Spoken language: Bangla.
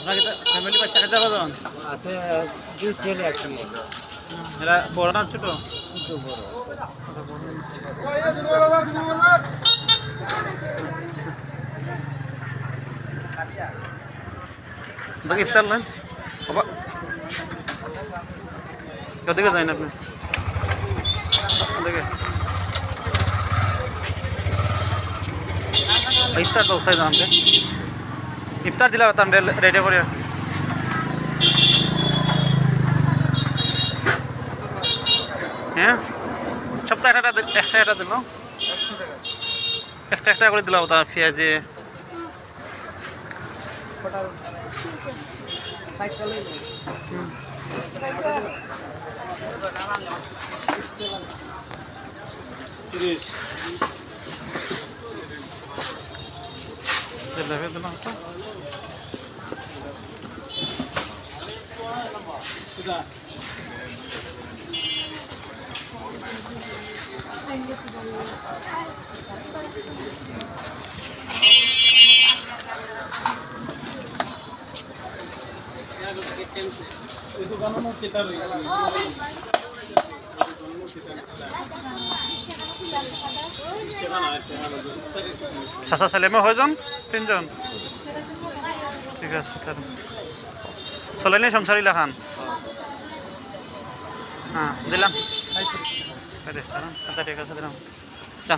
আপনার ফ্যামিলি বাচ্চা খেতে পারেন আছে দুই ছেলে এক মেয়ে। এরা বড় না ছোট? ছোট বড়। দেখি ইফতার নেন? বাবা। কোথেকে যাই না আপনি ইফতার তো উসাই দাম ইফতার দিলা তাম রেডি করে। হ্যাঁ? সপ্তাহে একটা একটা একটা দিল। একটা একটা করে দিলাম তার পেঁয়াজে। জিলাপি দিলাম একটা চাচা ছেলেমে হয়জন? তিনজন? ঠিক আছে চলে নি সংসারিলা খান? হ্যাঁ দিলাম? আচ্ছা ঠিক আছে, দিলাম। যা